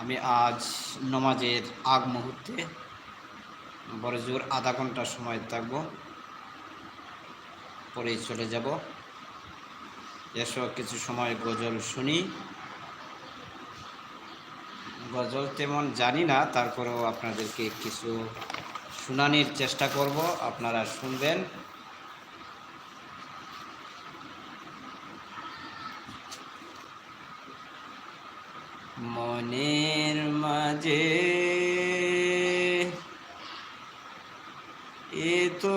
আমি আজ নমাজের আগ মুহূর্তে বড় জোর আধা ঘণ্টা সময় থাকব। পরে চলে যাব। এসব কিছু সময় গজল শুনি। গজল তেমন জানি না, তারপরেও আপনাদেরকে কিছু শুনানির চেষ্টা করব। আপনারা শুনবেন মনের মাঝে এ তো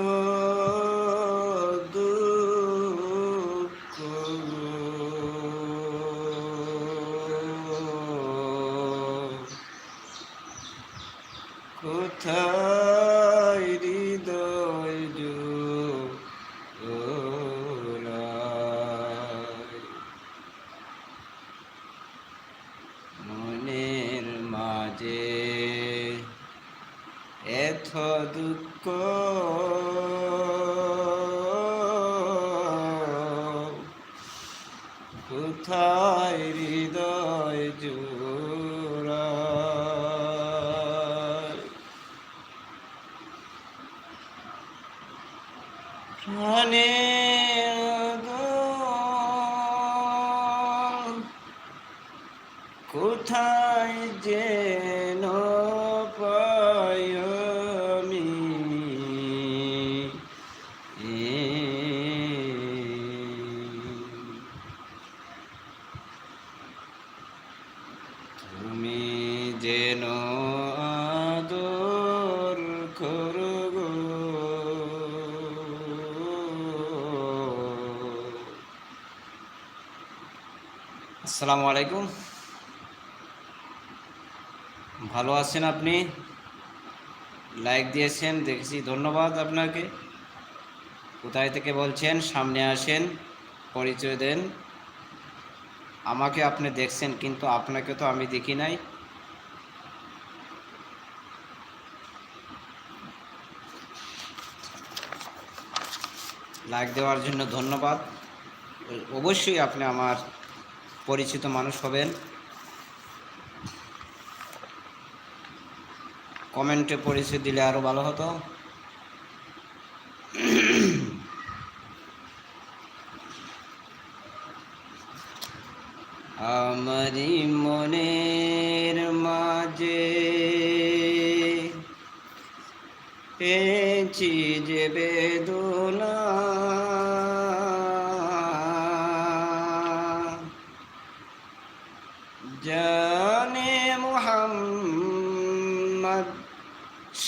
Honey. আলাইকুম। ভালো আছেন আপনি? লাইক দিয়েছেন, দেখেছি, ধন্যবাদ আপনাকে। কোথায় থেকে বলছেন? সামনে আসেন, পরিচয় দেন। আমাকে আপনি দেখছেন, কিন্তু আপনাকে তো আমি দেখি নাই। লাইক দেওয়ার জন্য ধন্যবাদ। অবশ্যই আপনি আমার পরিচিত মানুষ হবেন। কমেন্টে পরিচয় দিলে আরও ভালো হতো। আমারই মনের মাঝে পেয়েছি যে বেদনা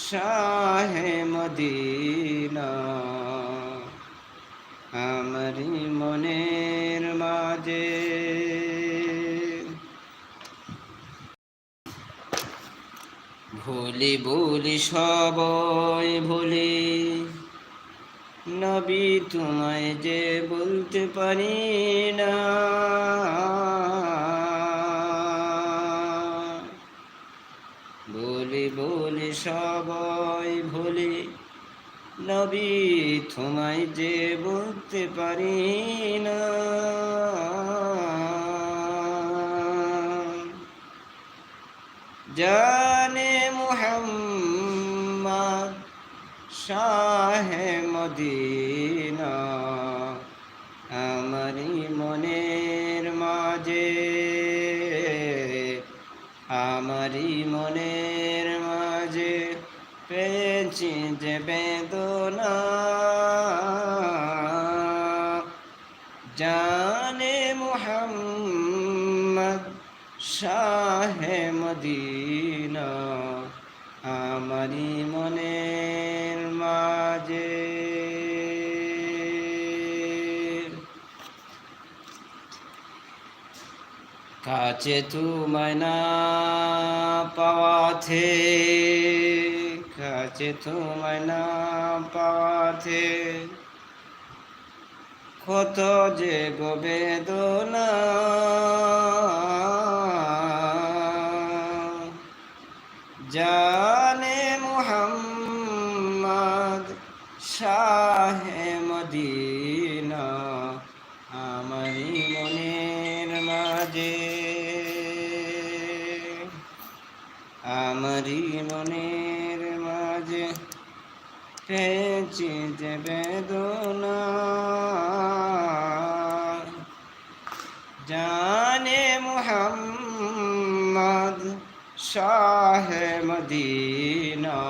শাহে মদিনা আমারি মনের মাঝে ভুলি ভুলি সবই ভুলি নবী তোমায় যে বলতে পারি না বলি বলি সবাই ভুলি। নবী তোমায় যে বলতে পারি না। জানে মোহাম্মদ শাহে মদিনা। কাছে তোমায় না পাওয়াতে কাছে তোমায় না পাওয়াতে কত যে গবেদনা জানে মুহাম্মদ শাহে পেয়েছি যে বেদনা। জানে মুহাম্মদ শাহে মদিনা,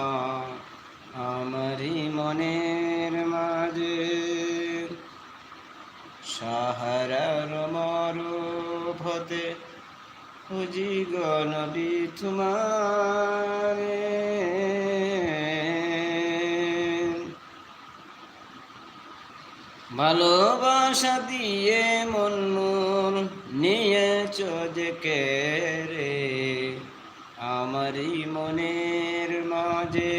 আমারি মনের মাঝে। সাহারার মরুভতে খুঁজি গনবি তোমারে। ভালোবাসা দিয়ে মন মন নিয়েছ যে রে? আমারই মনের মাঝে,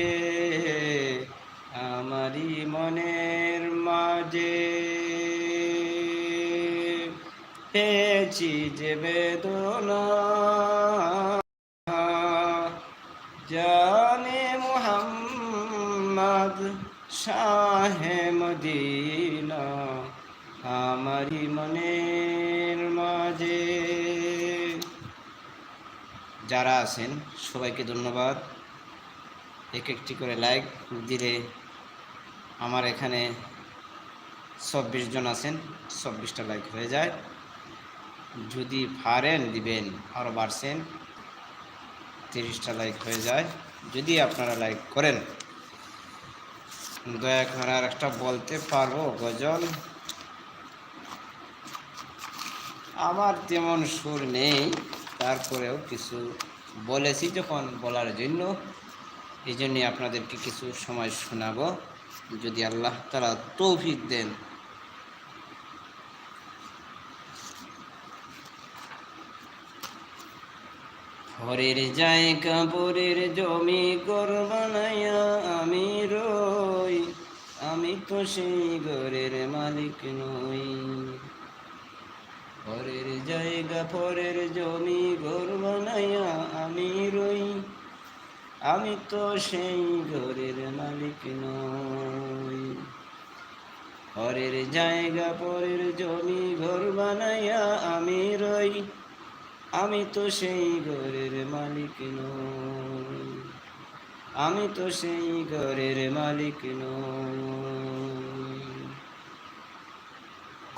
আমারই মনের মাঝে। পেয়েছি যে বেদনা আছেন, সবাইকে ধন্যবাদ। এক একটি করে লাইক দিলে আমার এখানে চব্বিশ জন আছেন, চব্বিশটা লাইক হয়ে যায়। যদি পারেন, দিবেন আরও বাড়ছেন, তিরিশটা লাইক হয়ে যায়। যদি আপনারা লাইক করেন, দয়া করে আর একটা বলতে পারব গজল আমার তেমন সুর নেই, তারপরেও কিছু বলেছি যখন বলার জন্য এই জন্যে আপনাদেরকে কিছু সময় শোনাবো। যদি আল্লাহ তারা তৌফিক দেন। হরের জায়গা পরের জমি গর বানাইয়া আমি রই, আমি তো সেই ঘরের মালিক নই। পরের জায়গা, পরের জমি, ঘর বানাইয়া আমি রই। আমি তো সেই ঘরের মালিক নই। পরের জায়গা, পরের জমি, ঘর বানাইয়া আমি রই। আমি তো সেই ঘরের মালিক নই। আমি তো সেই ঘরের মালিক নই।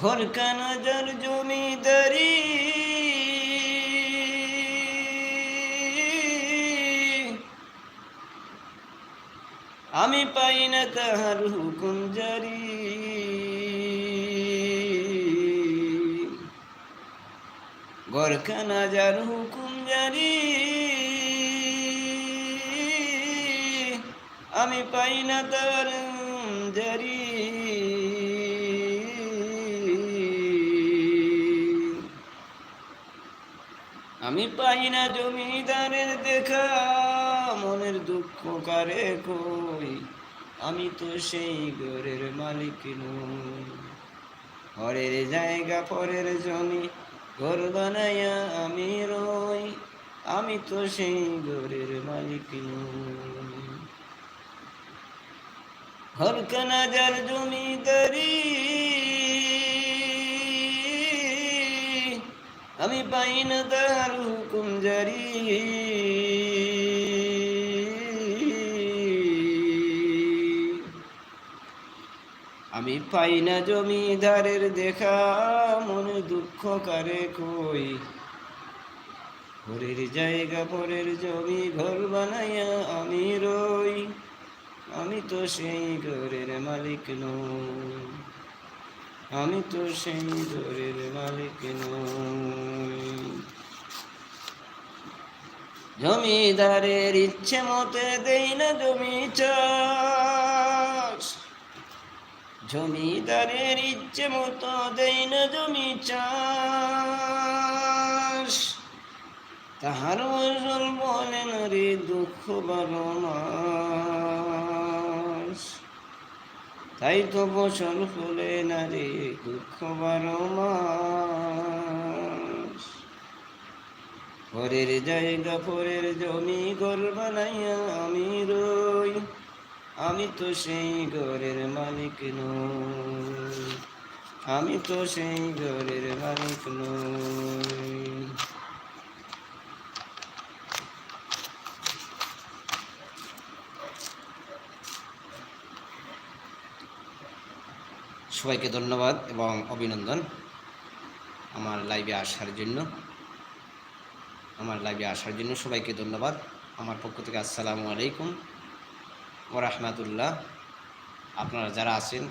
ঘর কানাজার জমিদারি আমি পাই না তাহার হুকুম জারি। গরখানা যার হুকুম জারি। আমি পাই না তার জারি। আমি পাই না জমিদারের দেখা, মনের দুঃখ কারে কই? আমি তো সেই ঘরের মালিক নই। ঘরের জায়গা, পরের জমি, ঘর বানাইয়া আমি রই। আমি তো সেই ঘরের মালিক নই। ঘর কানাজার জমিদারি আমি পাই না তার হুকুম জারি। আমি পাই না জমিদারের দেখা, মনে দুঃখ কারে কই? ঘরের জায়গা, পরের জমি, ঘর বানাইয়া আমি রই। আমি তো সেই ঘরের মালিক নই। আমি তো সেই ঘরের মালিক নই। জমিদারের ইচ্ছে মতে দেই না জমি চাষ। জমিদারের ইচ্ছে মতো দেই না জমি চাষ। তাহার বলেন রে দুঃখ বারো তাই তো ফসল ফলে না রে দুঃখ বারো মাস। পরের জায়গা পরের জমি, ঘর বানাইয়া আমি রই। আমি তো সেই ঘরের মালিক নই। আমি তো সেই ঘরের মালিক নই। সবাইকে ধন্যবাদ এবং অভিনন্দন আমার লাইভে আসার জন্য। আমার লাইভে আসার জন্য সবাইকে ধন্যবাদ। আমার পক্ষ থেকে আসসালামু আলাইকুম ও রহমাতুল্লাহ। আপনারা যারা আছেন,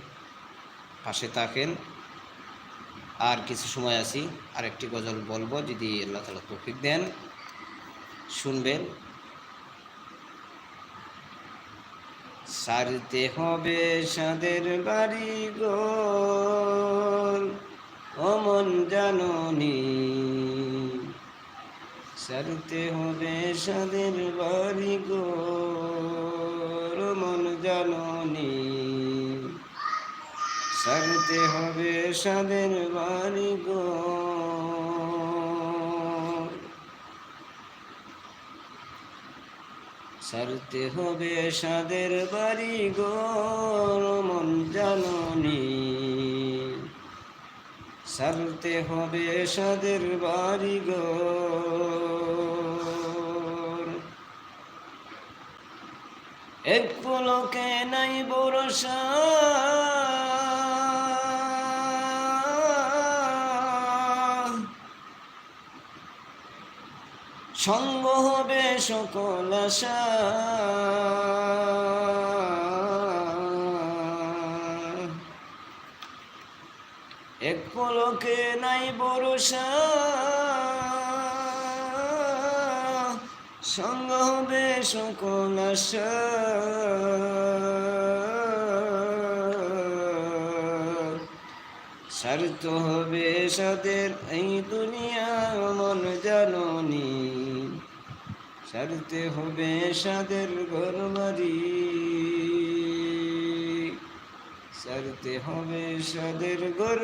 পাশে থাকেন, আর কিছু সময় আছি আর একটি গজল বলব, যদি আল্লাহ তালা তৌফিক দেন, শুনবেন। সারতে হবে সাদের বাড়ি গোল অমন জাননি সারতে হবে সাদের বাড়ি গোল মন জাননি সারতে হবে সাদের বাড়ি গোল সারতে হবে সাদের বাড়ি গোর মন জাননি। সারতে হবে সাদের বাড়ি গোর। এক পলকে নাই বরসা সঙ্গ হবে সকল এক পলকে নাই বরসা সঙ্গ হবে সকল সারত হবে সাদের এই দুনিয়া, মন জাননি। সারতে হবে সাদের ঘর বাড়ি সারতে হবে সাদের ঘর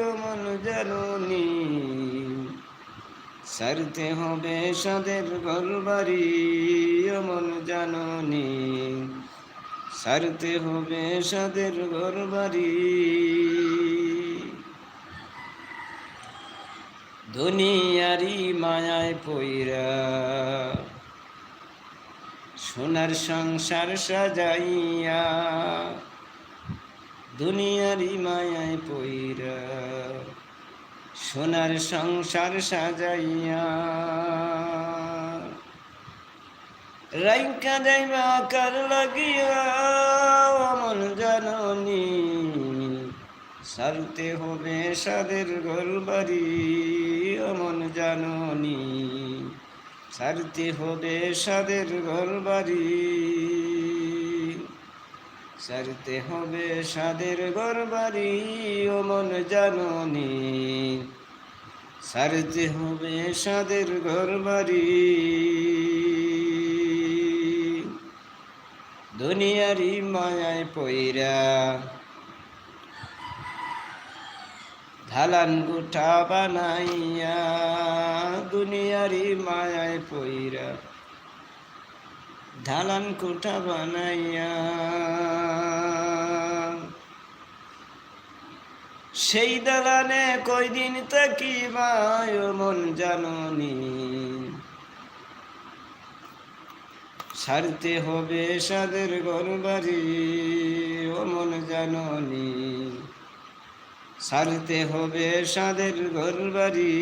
ও মন জাননি। সারতে হবে সাদের ঘর ও মন জাননি। সারতে হবে সাদের ঘর বাড়ি দুনিয়ারি মায়ায় পইরা সোনার সংসার সাজাইয়া দুনিয়ারি মায়ায় পইরা সোনার সংসার সাজাইয়া। রাইকা যাইবা কার লাগিয়া, অমন জাননি সারতে হবে সাদের ঘর বাড়ি অমন জাননি। সারতে হবে সাদের ঘর বাড়ি সারতে হবে সাদের ঘর বাড়ি অমন জাননি। সারতে হবে সাদের ঘর বাড়ি দুনিয়ারি মায়ায় পইরা ধালান গুঠা বানাইয়া দুনিয়ারি মায়ায় পইরা ধালান কুঠা বানাইয়া সেই দালানে কয়দিন তাকিবা মন জাননি। সারতে হবে সাদের ঘর বাড়ি ও মন জাননি। সারতে হবে সাদের ঘর বাড়ি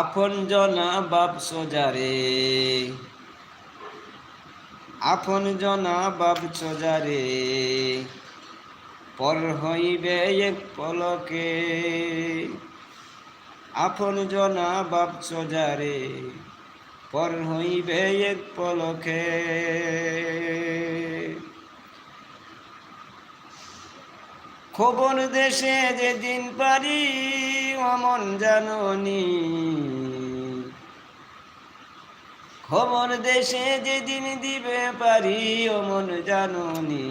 আপন জনা বাপ সোজারে আপন জনা বাপ সোজারে পর হইবে এক পলকে। আপন জনা বাপ সোজারে পর হইবে এক পলকে। খবর দেশে যেদিন পারি, অমন জাননি। খবর দেশে যেদিন দিবে পারি, অমন জাননি।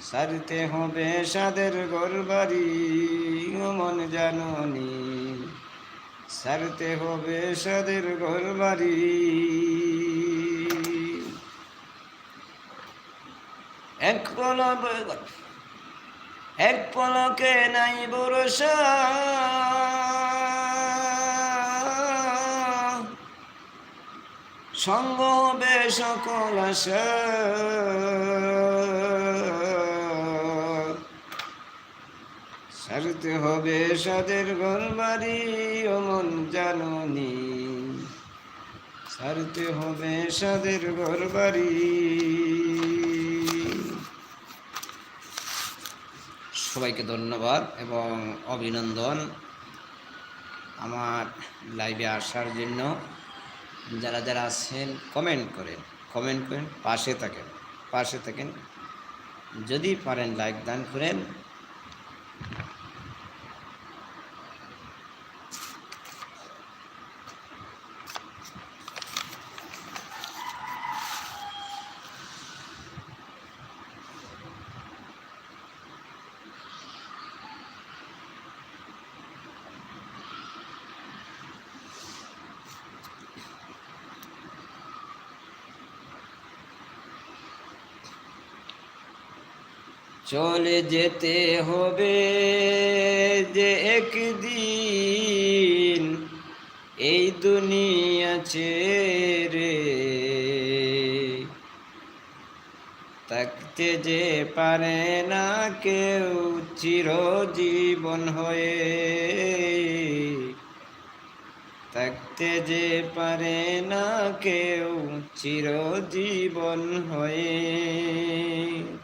সারতে হবে সাদের ঘর বাড়ি, অমন জাননি। সারতে হবে সাদের ঘর বাড়ি। এক পলক, এক পলকে নাই ভরসা। সঙ্গ হবে সকল আশা। সারতে হবে সাদের ঘর বাড়ি অমন জাননি। সারতে হবে সাদের ঘর বাড়ি সবাইকে ধন্যবাদ এবং অভিনন্দন আমার লাইভে আসার জন্য। যারা যারা আছেন কমেন্ট করেন কমেন্ট করেন, পাশে থাকেন পাশে থাকেন। যদি পারেন লাইক দান করেন। চলে যেতে হবে যে একদিন এই দুনিয়া ছেড়ে। থাকতে যে পারে না কেউ চিরজীবন হয়ে। থাকতে যে পারে না কেউ চিরজীবন হয়ে।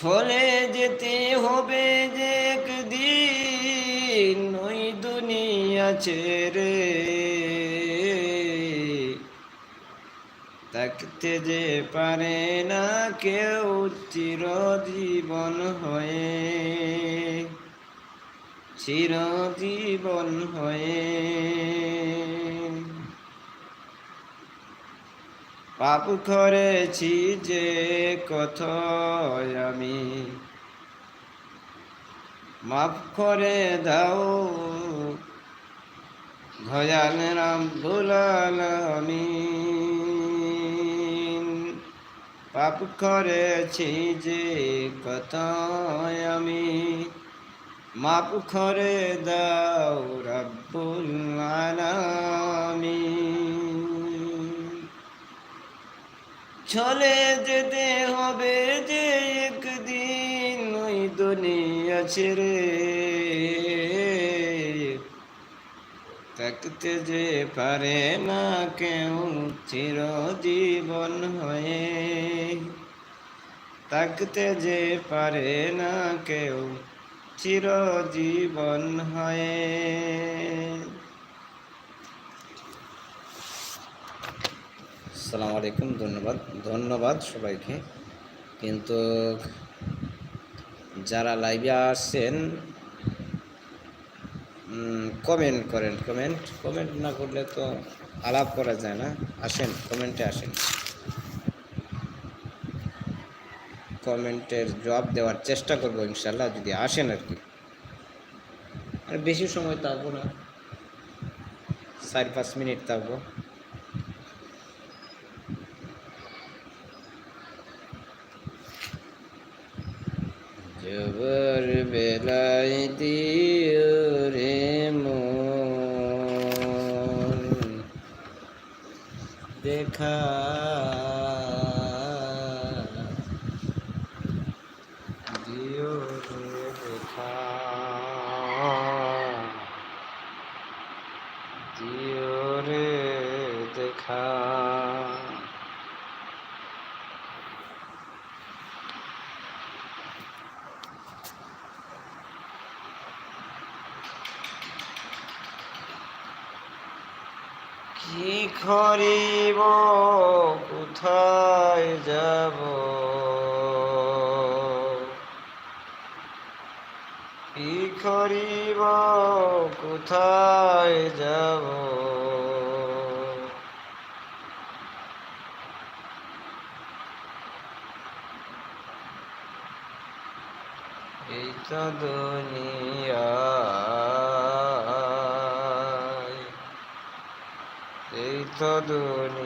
চলে যেতে হবে যে একদিন ওই দুনিয়া ছেড়ে। থাকতে যে পারে না কেউ চিরজীবন হয়ে চিরজীবন হয়ে। পাপ করেছি যে কত আমি। মাফ করে দাও ভয়াল রাম দুলাল আমি পাপ করেছি যে কত আমি। মাপ করে দাও রব্বুল আলামিন। চলে যেতে হবে যে একদিন ওই দুনিয়া ছেড়ে। থাকতে যে পারে না কেউ চিরজীবন হয়ে। থাকতে যে পারে না কেউ চিরজীবন হয়ে। আসসালামু আলাইকুম, ধন্যবাদ। ধন্যবাদ সবাইকে। কিন্তু যারা লাইভে আসছেন কমেন্ট করেন। কমেন্ট কমেন্ট না করলে তো আলাপ করা যায় না। আসেন কমেন্টে আসেন। কমেন্টের জবাব দেওয়ার চেষ্টা করব ইনশাল্লাহ যদি আসেন আর কি। আর বেশি সময় থাকব না। চার পাঁচ মিনিট থাকব জবর বেলাই দিও রে মন দিও রে দেখা দিও রে দেখা কি করিব কোথায় যাব? কি করিব কোথায় যাব? এই তো এই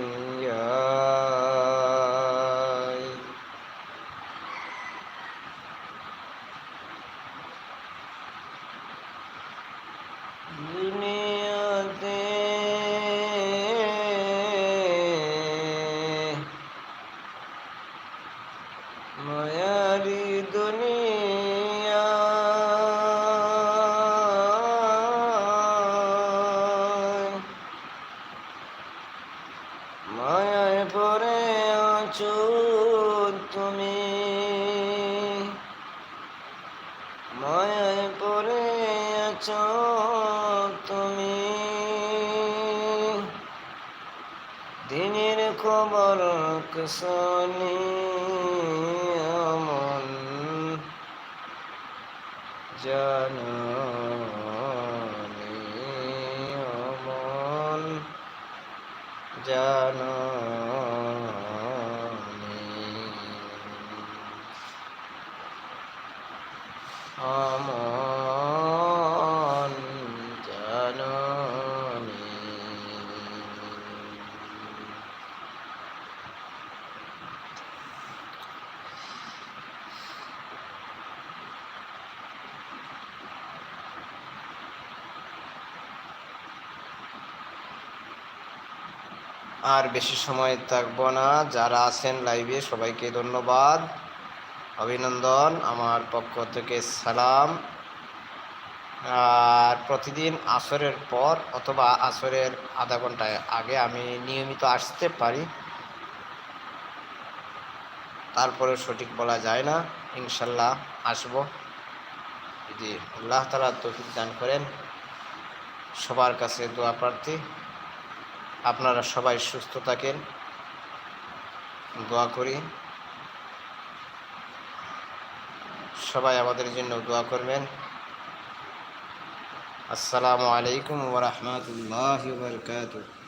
জানো আমন জানো আমন জাননি আর বেশি সময় থাকব না। যারা আছেন লাইভে সবাইকে ধন্যবাদ। অভিনন্দন। আমার পক্ষ থেকে সালাম। আর প্রতিদিন আসরের পর অথবা আসরের আধা ঘন্টায় আগে আমি নিয়মিত আসতে পারি। তারপরে সঠিক বলা যায় না। ইনশাল্লাহ আসব। যদি আল্লাহ তালা তৌফিক দান করেন, সবার কাছে দোয়া প্রার্থী। আপনারা সবাই সুস্থ থাকেন। দোয়া করি। সবাই আমাদের জন্য দোয়া করবেন। আসসালামু আলাইকুম ওরহমতুল্লাহ বরকাতুহ।